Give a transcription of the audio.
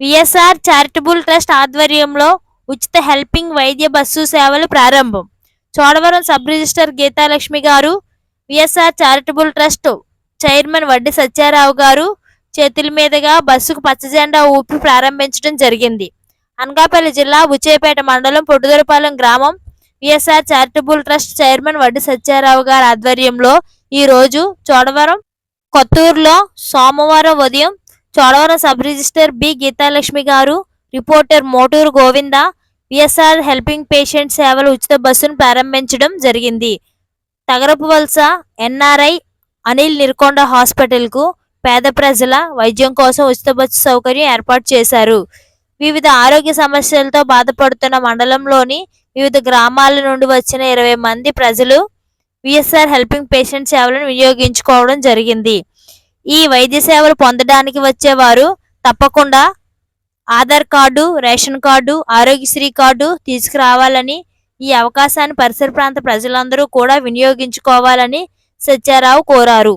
VSR charitable trust ఆధ్వర్యంలో ఉచిత helping వైద్య బస్సు సేవలు ప్రారంభం. చోడవరం సబ్ రిజిస్టర్ గీతాలక్ష్మి గారు విఎస్ఆర్ చారిటబుల్ ట్రస్ట్ చైర్మన్ వడ్డి సత్యారావు గారు చేతుల మీదుగా బస్సుకు పచ్చజెండా ఊపి ప్రారంభించడం జరిగింది. అనకాపల్లి జిల్లా ఉచేపేట మండలం పొట్టుదొరపాలెం గ్రామం విఎస్ఆర్ చారిటబుల్ ట్రస్ట్ చైర్మన్ వడ్డి సత్యారావు గారి ఆధ్వర్యంలో ఈ రోజు చోడవరం కొత్తూరులో సోమవారం ఉదయం Chodavaram sub registrar B Geethalakshmi garu reporter Moturu Govinda VSR helping patient సేవల ఉచిత బస్సును ప్రారంభించడం జరిగింది. తగరపు వలస ఎన్ఆర్ఐ అనిల్ నిర్కొండ హాస్పిటల్కు పేద ప్రజల వైద్యం కోసం ఉచిత బస్సు సౌకర్యం ఏర్పాటు చేశారు. వివిధ ఆరోగ్య సమస్యలతో బాధపడుతున్న మండలంలోని వివిధ గ్రామాల నుండి వచ్చిన ఇరవై మంది ప్రజలు విఎస్ఆర్ హెల్పింగ్ పేషెంట్ సేవలను వినియోగించుకోవడం జరిగింది. ఈ వైద్య సేవలు పొందడానికి వచ్చేవారు తప్పకుండా Aadhaar card ration card Aarogyasri card తీసుకురావాలని ఈ అవకాశాన్ని పరిసర ప్రాంత ప్రజలందరూ కూడా వినియోగించుకోవాలని సత్యారావు కోరారు.